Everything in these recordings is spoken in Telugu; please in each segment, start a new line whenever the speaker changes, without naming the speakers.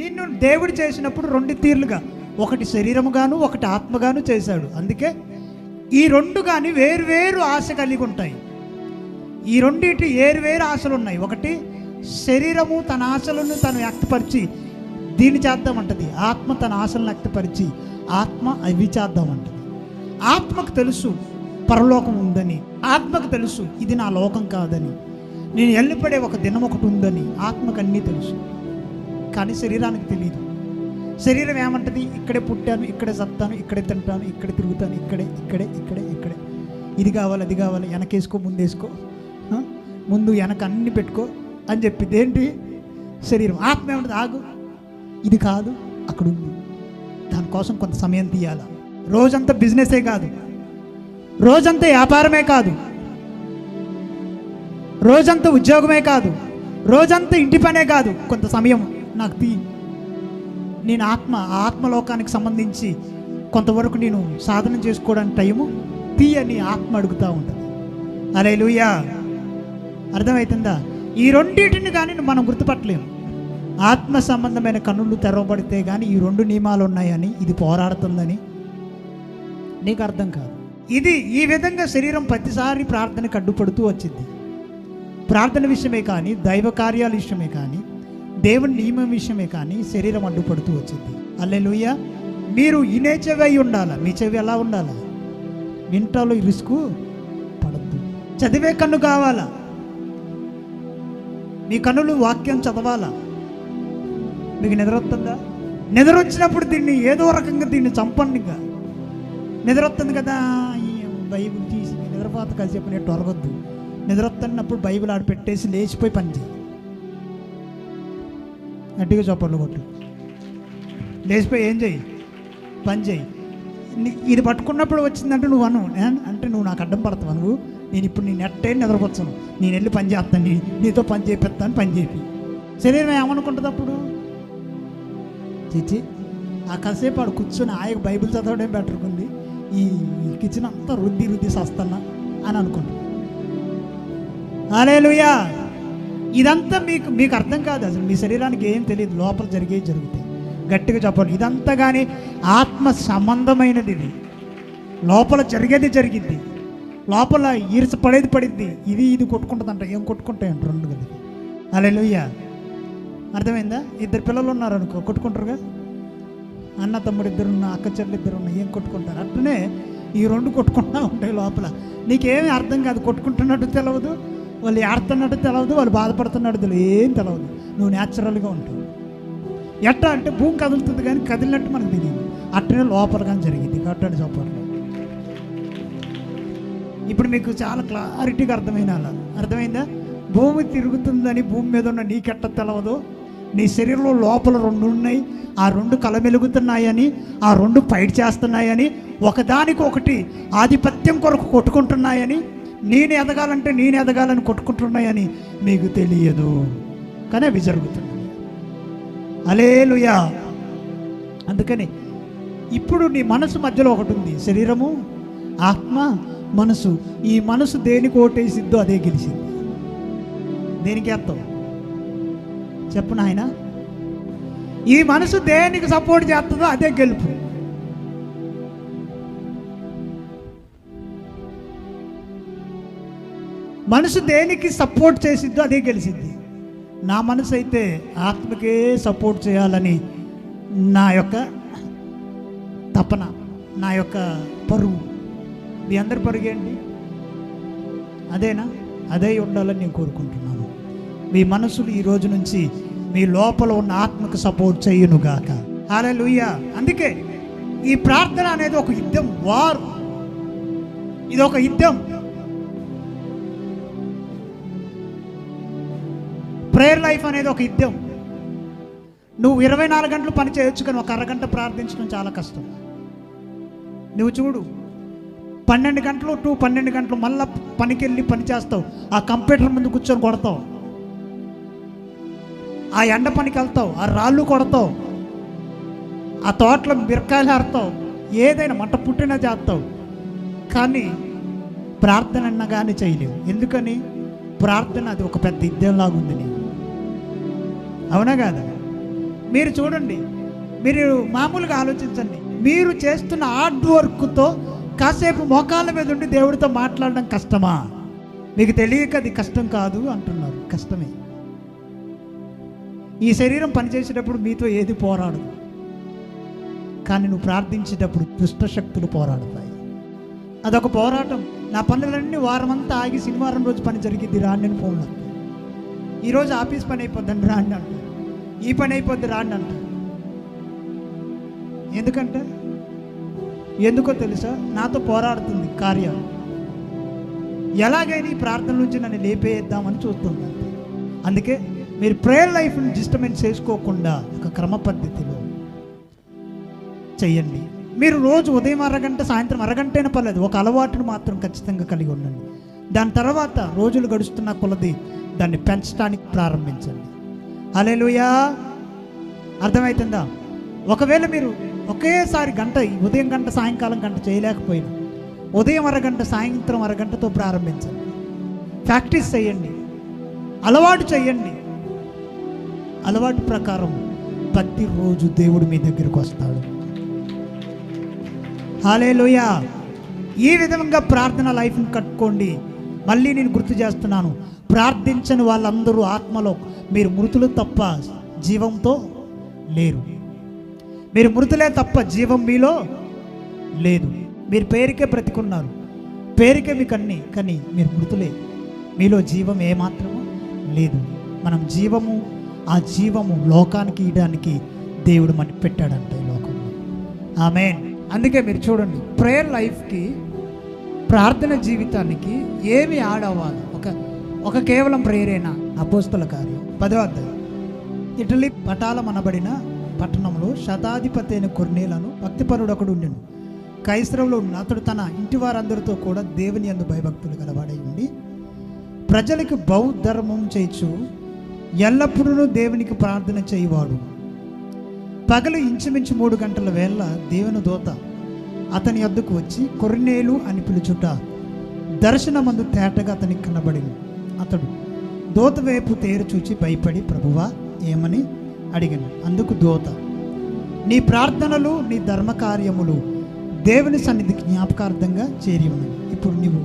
నిన్ను దేవుడు చేసినప్పుడు రెండు తీర్లుగా. ఒకటి శరీరముగాను ఒకటి ఆత్మగాను చేశాడు. అందుకే ఈ రెండు కానీ వేరువేరు ఆశ కలిగి ఉంటాయి. ఈ రెండింటి వేరువేరు వేరు ఆశలు ఉన్నాయి ఒకటి శరీరము తన ఆశలను తను వ్యక్తపరిచి దీన్ని చేద్దామంటది. ఆత్మ తన ఆశలను వ్యక్తపరిచి ఆత్మ అవి చేద్దామంటది. ఆత్మకు తెలుసు పరలోకం ఉందని. ఆత్మకు తెలుసు ఇది నా లోకం కాదని. నేను వెళ్ళిపడే ఒక దినం ఒకటి ఉందని ఆత్మకు అన్నీ తెలుసు. కానీ శరీరానికి తెలియదు శరీరం ఏమంటది? ఇక్కడే పుట్టాను ఇక్కడే చత్తాను ఇక్కడే తింటాను ఇక్కడే తిరుగుతాను ఇక్కడే ఇక్కడే ఇక్కడే ఇక్కడే. ఇది కావాలి అది కావాలి వెనకేసుకో ముందేసుకో. ముందు వెనక అన్ని పెట్టుకో అని చెప్పింది. ఏంటి? శరీరం. ఆత్మ ఏమంటది? ఆగు. ఇది కాదు అక్కడ ఉంది. దానికోసం కొంత సమయం తీయాలి? రోజంతా బిజినెసే కాదు. రోజంతా వ్యాపారమే కాదు. రోజంతా ఉద్యోగమే కాదు. రోజంతా ఇంటి పనే కాదు. కొంత సమయం. నాకు తీ. నేను ఆత్మ ఆత్మలోకానికి సంబంధించి కొంతవరకు నేను సాధన చేసుకోవడానికి టైము తీ అని ఆత్మ అడుగుతూ ఉంటుంది. అరే లూయా అర్థమవుతుందా ఈ రెండింటిని కానీ మనం గుర్తుపట్టలేము. ఆత్మ సంబంధమైన కన్నులు తెరవబడితే కానీ ఈ రెండు నియమాలు ఉన్నాయని ఇది పోరాడుతుందని నీకు అర్థం కాదు. ఇది ఈ విధంగా శరీరం ప్రతిసారి ప్రార్థనకు అడ్డుపడుతూ వచ్చింది. ప్రార్థన విషయమే కానీ దైవ కార్యాల విషయమే కానీ దేవుని నియమం విషయమే కానీ శరీరం అడ్డుపడుతూ వచ్చింది. అల్లెలుయ్య మీరు ఇనే చెవి అయి ఉండాలి? మీ చెవి ఎలా ఉండాలా? వింటాలో రిస్కు పడద్దు. చదివే కన్ను కావాలా? మీ కన్నులు వాక్యం చదవాలా? మీకు నిద్ర వస్తుందా నిద్ర వచ్చినప్పుడు దీన్ని ఏదో రకంగా దీన్ని చంపండిగా. నిద్ర వస్తుంది కదా? ఈ బైబిల్ తీసి నిద్రపోత కాసేపు నేను తొలగొద్దు. నిద్ర వస్తున్నప్పుడు బైబిల్ ఆడ పెట్టేసి లేచిపోయి పని చేయి. గట్టిగా చప్పట్లు కొట్టు. లేచిపోయి ఏం చెయ్యి? పని చేయి ఇది పట్టుకున్నప్పుడు వచ్చిందంటే నువ్వు అను అంటే నువ్వు నాకు అడ్డం పడతావు నువ్వు? నేను ఇప్పుడు నేను ఎట్టే నిద్రపోతాను నేను వెళ్ళి పని చేస్తాను నీతో పని చేపిస్తాను పని చేపి. శరీరం ఏమనుకుంటుంది అప్పుడు? చిచ్చి ఆ కాసేపు ఆడు కూర్చొని ఆయకు బైబిల్ చదవడం బెటర్ ఉంది ఈ కిచెన్ అంతా రుద్ది రుద్ది సస్తన్నా అని అనుకుంటాం. అలేలుయా ఇదంతా మీకు మీకు అర్థం కాదు అసలు. మీ శరీరానికి ఏం తెలియదు. లోపల జరిగేవి జరుగుతాయి. గట్టిగా చెప్పండి ఇదంతా కానీ ఆత్మ సంబంధమైనది. ఇది లోపల జరిగేది జరిగింది లోపల ఈర్చ పడేది పడింది ఇది ఇది కొట్టుకుంటుందంట. ఏం కొట్టుకుంటాయంట రెండు కలిపి. అలెలుయ్యా అర్థమైందా? ఇద్దరు పిల్లలు ఉన్నారు అనుకో కొట్టుకుంటారుగా? అన్న తమ్ముడు ఇద్దరు ఉన్న అక్క చెల్లి ఇద్దరు ఉన్న ఏం కొట్టుకుంటారు? అట్లనే ఈ రెండు కొట్టుకుంటూ ఉంటాయి లోపల. నీకేమీ అర్థం కాదు. కొట్టుకుంటున్నట్టు తెలవదు. వాళ్ళు ఏడుతున్నట్టు తెలవదు వాళ్ళు బాధపడుతున్నట్టు తెలియదు ఏం తెలవదు. నువ్వు న్యాచురల్గా ఉంటావు ఎట్లా అంటే భూమి కదులుతుంది కానీ కదిలినట్టు మనకు తెలియదు. అట్టనే లోపల కానీ జరిగింది. కట్టడి చోపర్లో ఇప్పుడు మీకు చాలా క్లారిటీగా అర్థమైన అలా. అర్థమైందా? భూమి తిరుగుతుందని భూమి మీద ఉన్న నీకెట్ట తెలవదు? నీ శరీరంలో లోపల రెండు ఉన్నాయి. ఆ రెండు కలమెలుగుతున్నాయని ఆ రెండు ఫైట్ చేస్తున్నాయని ఒకదానికి ఒకటి ఆధిపత్యం కొరకు కొట్టుకుంటున్నాయని నేను ఎదగాలంటే నేను ఎదగాలని కొట్టుకుంటున్నాయని మీకు తెలియదు. కానీ అవి జరుగుతున్నాయి. అలేలుయా అందుకని ఇప్పుడు నీ మనసు మధ్యలో ఒకటి ఉంది. శరీరము ఆత్మ మనసు. ఈ మనసు దేనికి ఓటేసిద్దో అదే గెలిచింది. దేనికి వేస్తావు చెప్పు నాయన. ఈ మనసు దేనికి సపోర్ట్ చేస్తుందో అదే గెలుపు. మనసు దేనికి సపోర్ట్ చేసిద్దో అదే గెలిచింది నా మనసు అయితే ఆత్మకే సపోర్ట్ చేయాలని నా యొక్క తపన నా యొక్క పరువు. మీ అందరి పరుగు ఏంటి? అదేనా? అదే ఉండాలని నేను కోరుకుంటున్నాను. మీ మనసులు ఈ రోజు నుంచి మీ లోపల ఉన్న ఆత్మకు సపోర్ట్ చేయనుగాక. అరే లూయ అందుకే ఈ ప్రార్థన అనేది ఒక యుద్ధం. వారు ఇది ఒక యుద్ధం. ప్రేయర్ లైఫ్ అనేది ఒక యుద్ధం నువ్వు ఇరవై నాలుగు గంటలు పని చేయొచ్చు కానీ ఒక అరగంట ప్రార్థించడం చాలా కష్టం. నువ్వు చూడు పన్నెండు గంటలు టూ పన్నెండు గంటలు మళ్ళీ పనికి వెళ్ళి పని చేస్తావు. ఆ కంప్యూటర్ ముందు కూర్చొని కొడతావు. ఆ ఎండ పనికి వెళ్తావు ఆ రాళ్ళు కొడతావు ఆ తోటలో మిరకాయలు ఆడతావు ఏదైనా మంట పుట్టినా చేస్తావు. కానీ ప్రార్థన అన్నా కానీ చేయలేవు. ఎందుకని? ప్రార్థన అది ఒక పెద్ద యుద్ధంలాగా ఉంది నీకు. అవునా కాదా? మీరు చూడండి మీరు మామూలుగా ఆలోచించండి. మీరు చేస్తున్న హార్డ్ వర్క్తో కాసేపు మోకాళ్ళ మీద ఉండి దేవుడితో మాట్లాడడం కష్టమా? మీకు తెలియక అది కష్టం కాదు అంటున్నారు. కష్టమే. ఈ శరీరం పనిచేసేటప్పుడు మీతో ఏది పోరాడదు. కానీ నువ్వు ప్రార్థించేటప్పుడు దుష్ట శక్తులు పోరాడతాయి. అదొక పోరాటం. నా పనులన్నీ వారమంతా ఆగి శనివారం రోజు పని జరిగింది రాని నేను ఫోన్లో ఈరోజు ఆఫీస్ పని అయిపోద్దని రాండి అంట ఈ పని అయిపోద్ది రాండి అంట ఎందుకంటే? ఎందుకో తెలుసా? నాతో పోరాడుతుంది కార్యం. ఎలాగైనా ఈ ప్రార్థన నుంచి నన్ను లేపేద్దామని చూస్తుంది అందుకే మీరు ప్రేయర్ లైఫ్ని డిస్టర్బెన్స్ చేసుకోకుండా ఒక క్రమ పద్ధతిలో చెయ్యండి. మీరు రోజు ఉదయం అరగంట సాయంత్రం అరగంటైనా పర్లేదు. ఒక అలవాటును మాత్రం ఖచ్చితంగా కలిగి ఉండండి. దాని తర్వాత రోజులు గడుస్తున్న కొలది దాన్ని పెంచడానికి ప్రారంభించండి. హల్లెలూయా. అర్థమవుతుందా ఒకవేళ మీరు ఒకేసారి గంట ఉదయం గంట సాయంకాలం గంట చేయలేకపోయినా ఉదయం అరగంట సాయంత్రం అరగంటతో ప్రారంభించండి. ప్రాక్టీస్ చేయండి. అలవాటు చేయండి. అలవాటు ప్రకారం ప్రతిరోజు దేవుడు మీ దగ్గరికి వస్తాడు. లోయ ఈ విధంగా ప్రార్థన లైఫ్ని కట్టుకోండి. మళ్ళీ నేను గుర్తు చేస్తున్నాను. ప్రార్థించని వాళ్ళందరూ ఆత్మలో మీరు మృతులు తప్ప జీవంతో లేరు. మీరు మృతులే తప్ప జీవం మీలో లేదు. మీరు పేరుకే బ్రతికున్నారు. పేరుకే మీకు అన్ని కానీ మీరు మృతులే. మీలో జీవం ఏమాత్రము లేదు. మనం జీవము ఆ జీవము లోకానికి ఇవ్వడానికి దేవుడు మనకి పెట్టాడంట ఈ లోకంలో. ఆమె అందుకే మీరు చూడండి ప్రేయర్ లైఫ్కి ప్రార్థన జీవితానికి ఏమి యాడ్ ఒక ఒక కేవలం ప్రేరేనా అపోస్తుల కార్యం. పదో అధ్యాయం. ఇటలీ పటాలమనబడిన పట్టణంలో శతాధిపతి అయిన కొర్నేలను భక్తిపరుడు ఒకడు ఉండెను. కైసరంలో ఉన్న అతడు తన ఇంటి వారందరితో కూడా దేవుని అందు భయభక్తులు గలవాడై ఉండి ప్రజలకు బౌద్ధర్మం చేయొచ్చు ఎల్లప్పుడూ దేవునికి ప్రార్థన చేయవాడు. పగలు ఇంచుమించు మూడు గంటల వేళ దేవుని దోత అతని యొద్దకు వచ్చి కొర్నేలు అని పిలుచుట దర్శనమందు తేటగా అతనికి కనబడింది. అతడు దోత వైపు తేరు చూచి భయపడి ప్రభువా ఏమని అడిగాను. అందుకు దోత నీ ప్రార్థనలు నీ ధర్మకార్యములు దేవుని సన్నిధికి జ్ఞాపకార్థంగా చేరి ఉన్నాయి ఇప్పుడు నీవు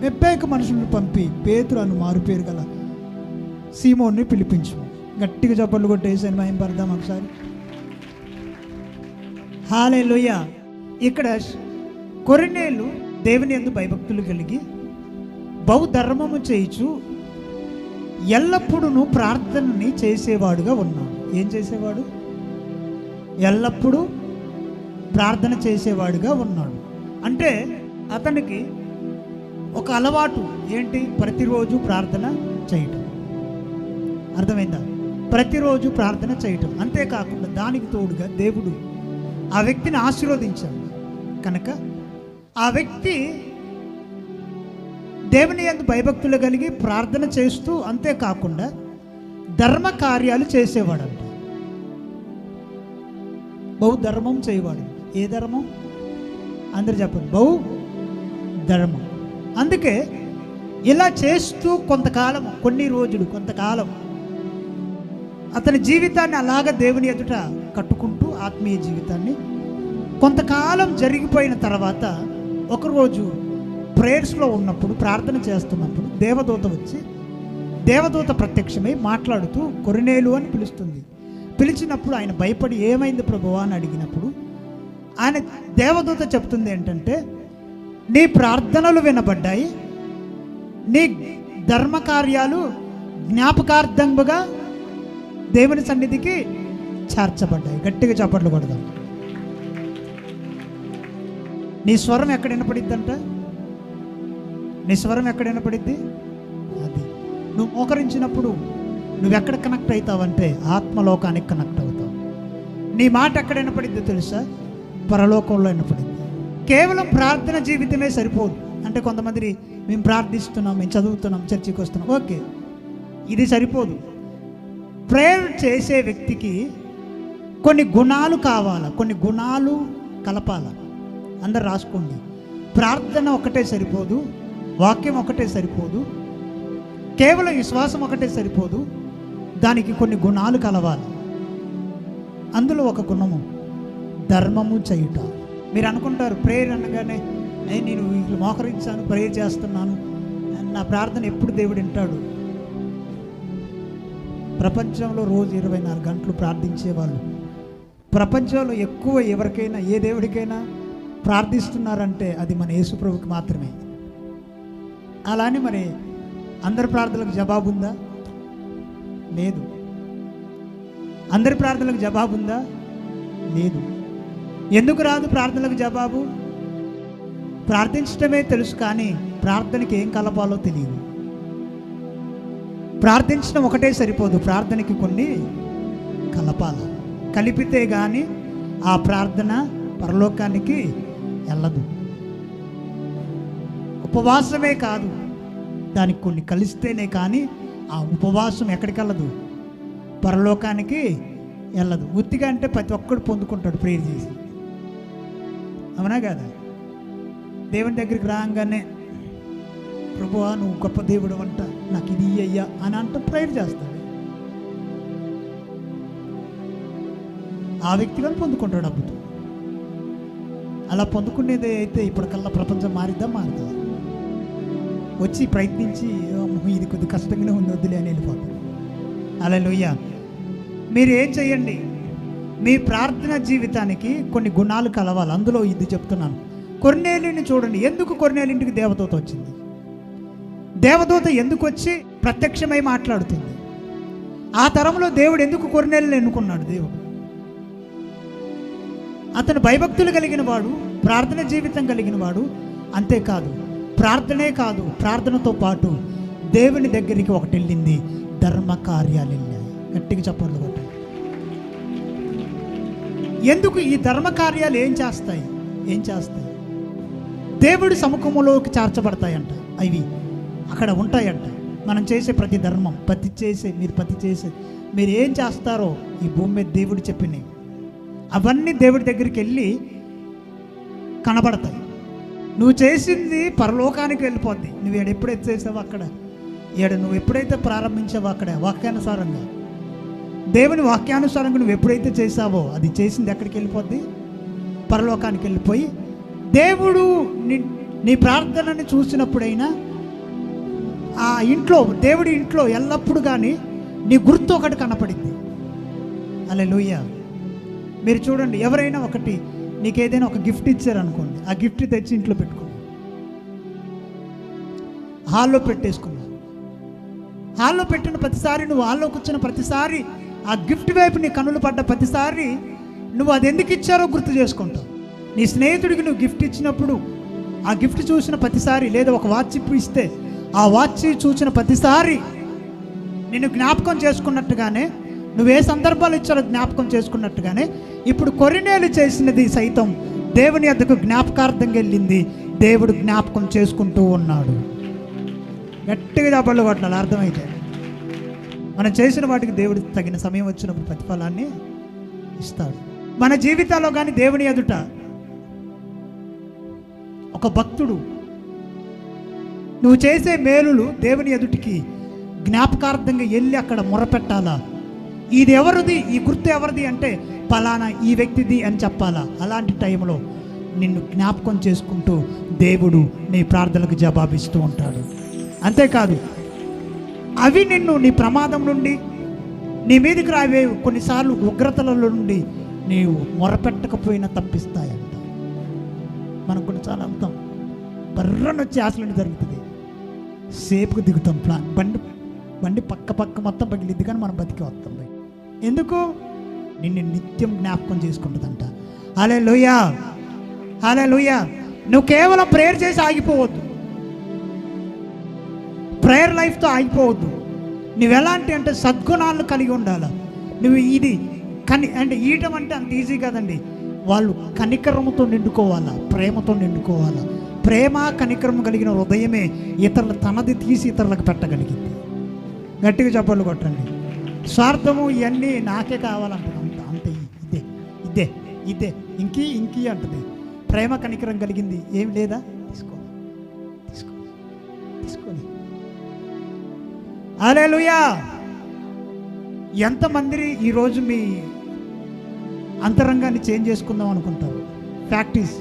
మెప్పేక మనుషులను పంపి పేతురు అను మారుపేరు గల సీమోన్ని పిలిపించు. గట్టిగా చప్పట్లు కొట్టేసాను భయం పడదాం ఒకసారి. హాలే ఇక్కడ కొరినేలు దేవుని ఎందు భయభక్తులు కలిగి బహుధర్మము చేయుచు ఎల్లప్పుడూ ప్రార్థనని చేసేవాడుగా ఉన్నాడు. ఏం చేసేవాడు? ఎల్లప్పుడూ ప్రార్థన చేసేవాడుగా ఉన్నాడు. అంటే అతనికి ఒక అలవాటు ఏంటి? ప్రతిరోజు ప్రార్థన చేయటం. అర్థమైందా? ప్రతిరోజు ప్రార్థన చేయటం. అంతేకాకుండా దానికి తోడుగా దేవుడు ఆ వ్యక్తిని ఆశీర్వదించాడు. కనుక ఆ వ్యక్తి దేవుని ఎందు భయభక్తులు కలిగి ప్రార్థన చేస్తూ అంతేకాకుండా ధర్మ కార్యాలు చేసేవాడంట. బహు ధర్మం చేయవాడు. ఏ ధర్మం? అందరు చెప్పండి. బహు ధర్మం. అందుకే ఇలా చేస్తూ కొంతకాలం కొన్ని రోజులు కొంతకాలం అతని జీవితాన్ని అలాగ దేవుని ఎదుట కట్టుకుంటూ ఆత్మీయ జీవితాన్ని కొంతకాలం జరిగిపోయిన తర్వాత ఒకరోజు ప్రేయర్స్లో ఉన్నప్పుడు ప్రార్థన చేస్తున్నప్పుడు దేవదూత వచ్చి దేవదూత ప్రత్యక్షమై మాట్లాడుతూ కొరినేలు అని పిలుస్తుంది. పిలిచినప్పుడు ఆయన భయపడి ఏమైంది ప్రభువా అని అడిగినప్పుడు ఆయన దేవదూత చెప్తుంది ఏంటంటే నీ ప్రార్థనలు వినబడ్డాయి నీ ధర్మకార్యాలు జ్ఞాపకార్థంగా దేవుని సన్నిధికి చేర్చబడ్డాయి. గట్టిగా చప్పట్లు కొడదాం. నీ స్వరం ఎక్కడ వినపడిద్దంట? నీ స్వరం ఎక్కడ వినపడిద్ది? అది. నువ్వు మోకరించినప్పుడు నువ్వెక్కడ కనెక్ట్ అవుతావంటే ఆత్మలోకానికి కనెక్ట్ అవుతావు. నీ మాట ఎక్కడ వినపడిద్ది తెలుసా? పరలోకంలో వినపడింది కేవలం ప్రార్థన జీవితమే సరిపోదు. అంటే కొంతమంది మేము ప్రార్థిస్తున్నాం మేము చదువుతున్నాం చర్చికి వస్తున్నాం. ఓకే. ఇది సరిపోదు. ప్రేయర్ చేసే వ్యక్తికి కొన్ని గుణాలు కావాలా? కొన్ని గుణాలు కలపాల? అందరు రాసుకోండి. ప్రార్థన ఒకటే సరిపోదు వాక్యం ఒకటే సరిపోదు కేవలం విశ్వాసం ఒకటే సరిపోదు దానికి కొన్ని గుణాలు కలవాలి. అందులో ఒక గుణము ధర్మము చేయుట. మీరు అనుకుంటారు ప్రేయర్ అనగానే నేను మోకరించాను ప్రేయర్ చేస్తున్నాను నా ప్రార్థన ఎప్పుడు దేవుడు వింటాడు? ప్రపంచంలో రోజు ఇరవై నాలుగు గంటలు ప్రార్థించేవాళ్ళు. ప్రపంచంలో ఎక్కువ ఎవరికైనా ఏ దేవుడికైనా ప్రార్థిస్తున్నారంటే అది మన యేసుప్రభుకి మాత్రమే. అలానే మరి అందరి ప్రార్థనలకు జవాబు ఉందా? లేదు. అందరి ప్రార్థనలకు జవాబు ఉందా? లేదు. ఎందుకు రాదు ప్రార్థనలకు జవాబు? ప్రార్థించడమే తెలుసు కానీ ప్రార్థనకి ఏం కలపాలో తెలియదు. ప్రార్థించడం ఒకటే సరిపోదు ప్రార్థనకి కొన్ని కలపాలి. కలిపితే కానీ ఆ ప్రార్థన పరలోకానికి వెళ్ళదు ఉపవాసమే కాదు. దానికి కొన్ని కలిస్తేనే కానీ ఆ ఉపవాసం ఎక్కడికి వెళ్ళదు. పరలోకానికి వెళ్ళదు. ఉత్తిగా అంటే ప్రతి ఒక్కడు పొందుకుంటాడు ప్రేర్ చేసి. అవునా కదా? దేవుని దగ్గరికి రాగానే ప్రభువా నువ్వు గొప్ప దేవుడు అంట. నాకు ఇది అయ్యా అని అంటూ ప్రేయర్ చేస్తాడు. ఆ వ్యక్తి పొందుకుంటాడు అద్భుతం. అలా పొందుకునేది అయితే ఇప్పటికల్లా ప్రపంచం మారిద్దా? మారుదా. వచ్చి ప్రయత్నించి ఇది కొద్ది కష్టంగానే ఉంది వద్దులే అని వెళ్ళిపోతుంది అలా లోయ మీరు ఏం చేయండి? మీ ప్రార్థన జీవితానికి కొన్ని గుణాలు కలవాలి. అందులో ఇది చెప్తున్నాను. కొన్నేలిని చూడండి. ఎందుకు కొన్నేలింటికి దేవదూత వచ్చింది? దేవదూత ఎందుకు వచ్చి ప్రత్యక్షమై మాట్లాడుతుంది? ఆ తరంలో దేవుడు ఎందుకు కొన్నేళ్ళని ఎన్నుకున్నాడు? దేవుడు. అతను భయభక్తులు కలిగిన వాడు ప్రార్థన జీవితం కలిగిన వాడు అంతేకాదు ప్రార్థనే కాదు ప్రార్థనతో పాటు దేవుని దగ్గరికి ఒకటి వెళ్ళింది ధర్మ కార్యాలు వెళ్ళాయి గట్టిగా చెప్పండి ఒకటి. ఎందుకు ఈ ధర్మ కార్యాలు ఏం చేస్తాయి? ఏం చేస్తాయి? దేవుడి సముఖములోకి చేర్చబడతాయంట. అవి అక్కడ ఉంటాయంట. మనం చేసే ప్రతి ధర్మం ప్రతి చేసే మీరు ప్రతి చేసే మీరు ఏం చేస్తారో ఈ భూమి మీద దేవుడు చెప్పినవి. అవన్నీ దేవుడి దగ్గరికి వెళ్ళి కనబడతాయి. నువ్వు చేసింది పరలోకానికి వెళ్ళిపోద్ది. నువ్వు ఏడు ఎప్పుడైతే చేసావో అక్కడ. ఏడు నువ్వు ఎప్పుడైతే ప్రారంభించావో అక్కడ వాక్యానుసారంగా. దేవుని వాక్యానుసారంగా నువ్వు ఎప్పుడైతే చేసావో అది చేసింది ఎక్కడికి వెళ్ళిపోద్ది? పరలోకానికి వెళ్ళిపోయి దేవుడు నీ నీ ప్రార్థనని చూసినప్పుడైనా ఆ ఇంట్లో దేవుడి ఇంట్లో ఎల్లప్పుడు కానీ నీ గుర్తు ఒకటి కనపడింది అలే మీరు చూడండి ఎవరైనా ఒకటి నీకు ఏదైనా ఒక గిఫ్ట్ ఇచ్చారనుకోండి ఆ గిఫ్ట్ తెచ్చి ఇంట్లో పెట్టుకున్నా హాల్లో పెట్టేసుకున్నా. హాల్లో పెట్టిన ప్రతిసారి నువ్వు హాల్లో కూర్చున్న ప్రతిసారి ఆ గిఫ్ట్ వైపు నీ కనులు పడ్డ ప్రతిసారి నువ్వు అది ఎందుకు ఇచ్చారో గుర్తు చేసుకుంటావు. నీ స్నేహితుడికి నువ్వు గిఫ్ట్ ఇచ్చినప్పుడు ఆ గిఫ్ట్ చూసిన ప్రతిసారి లేదా ఒక వాచ్ ఇస్తే ఆ వాచ్ చూసిన ప్రతిసారి నిన్ను జ్ఞాపకం చేసుకున్నట్టుగానే నువ్వు ఏ సందర్భాలు ఇచ్చారో జ్ఞాపకం చేసుకున్నట్టుగానే ఇప్పుడు కొరినేలు చేసినది సైతం దేవుని వద్దకు జ్ఞాపకార్థంగా వెళ్ళింది. దేవుడు జ్ఞాపకం చేసుకుంటూ ఉన్నాడు. గట్టిగా చెప్పళ్ళు కొట్టాలి అర్థమైతే. మనం చేసిన వాటికి దేవుడు తగిన సమయం వచ్చినప్పుడు ప్రతిఫలాన్ని ఇస్తాడు. మన జీవితాల్లో కానీ దేవుని ఎదుట ఒక భక్తుడు నువ్వు చేసే మేలులు దేవుని ఎదుటికి జ్ఞాపకార్థంగా వెళ్ళి అక్కడ మొరపెట్టాలా? ఇది ఎవరిది ఈ గుర్తు ఎవరిది అంటే పలానా ఈ వ్యక్తిది అని చెప్పాలా? అలాంటి టైంలో నిన్ను జ్ఞాపకం చేసుకుంటూ దేవుడు నీ ప్రార్థనలకు జవాబిస్తూ ఉంటాడు. అంతేకాదు అవి నిన్ను నీ ప్రమాదం నుండి నీ మీదకి రావే కొన్నిసార్లు ఉగ్రతలలో నుండి నీవు మొరపెట్టకపోయినా తప్పిస్తాయంట. మనం కొన్నిసార్లు అర్థం బర్రను వచ్చి ఆశలని జరుగుతుంది. సేపుకు దిగుతాం ప్లాన్ బండి బండి పక్క పక్క మొత్తం పగిలిద్ది కానీ మనం బతికి వస్తాం. బయట. ఎందుకు? నిన్ను నిత్యం జ్ఞాపకం చేసుకుంటుందంట. అలే లోయా అలే లోయా నువ్వు కేవలం ప్రేయర్ చేసి ఆగిపోవద్దు. ప్రేయర్ లైఫ్తో ఆగిపోవద్దు. నువ్వు ఎలాంటి అంటే సద్గుణాలను కలిగి ఉండాలి. నువ్వు ఇది కని అంటే ఈయటం అంటే అంత ఈజీ కదండి. వాళ్ళు కనికరముతో నిండుకోవాలా? ప్రేమతో నిండుకోవాలా? ప్రేమ కనికరము కలిగిన హృదయమే ఇతరులు తనది తీసి ఇతరులకు పెట్టగలిగింది. గట్టిగా చెప్పలు కొట్టండి. స్వార్థము ఇవన్నీ నాకే కావాలంటారు అంత ఇదే ఇదే ఇదే ఇంకీ ఇంకీ అంటుంది. ప్రేమ కనికరం కలిగింది. ఏం లేదా? తీసుకో తీసుకో తీసుకొని అరే లుయా ఎంతమంది ఈరోజు మీ అంతరంగాన్ని చేంజ్ చేసుకుందాం అనుకుంటారు? ప్రాక్టీస్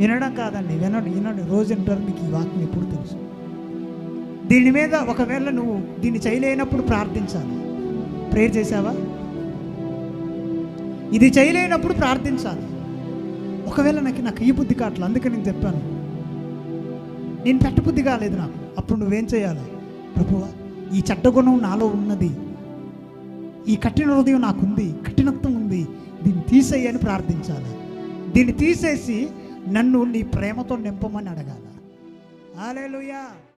వినడం కాదండి వినండి వినండి. రోజు వింటారు మీకు ఈ వాక్యం ఎప్పుడు తెలుసు? దీని మీద ఒకవేళ నువ్వు దీన్ని చేయలేనప్పుడు ప్రార్థించాలి. ప్రేయర్ చేసావా ఇది చేయలేనప్పుడు ప్రార్థించాలి. ఒకవేళ నాకు నాకు ఈ బుద్ధి కావట్లేదు అందుకే నేను చెప్పాను. నేను పెట్టబుద్ధి కాలేదు నాకు. అప్పుడు నువ్వేం చేయాలి? ప్రభువా ఈ చెడ్డగుణం నాలో ఉన్నది. ఈ కఠిన హృదయం నాకుంది కఠినత్వం ఉంది. దీన్ని తీసేయని ప్రార్థించాలి. దీన్ని తీసేసి నన్ను నీ ప్రేమతో నింపమని అడగాల. ఆలేలుయా